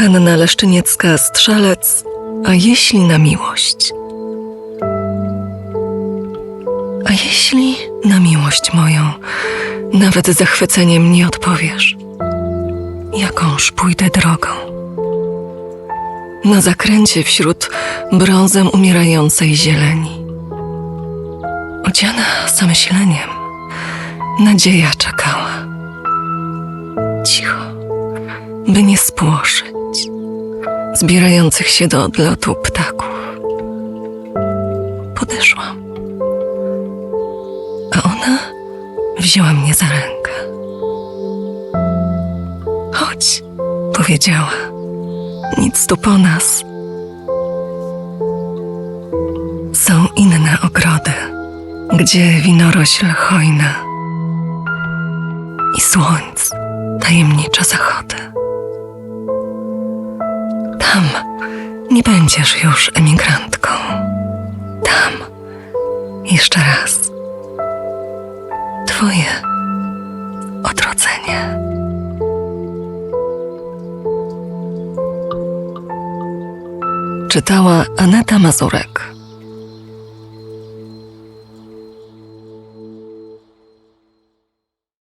Hanna Leszczyniecka-Strzelec, a jeśli na miłość? A jeśli na miłość moją nawet zachwyceniem nie odpowiesz? Jakąż pójdę drogą? Na zakręcie wśród brązem umierającej zieleni. Odziana zamyśleniem, nadzieja czekała. Cicho, by nie spłoszyć zbierających się do odlotu ptaków. Podeszłam, a ona wzięła mnie za rękę. Chodź, powiedziała, nic tu po nas. Są inne ogrody, gdzie winorośl hojna i słońc tajemniczo zachody. Tam nie będziesz już emigrantką. Tam jeszcze raz Twoje odrodzenie. Czytała Aneta Mazurek.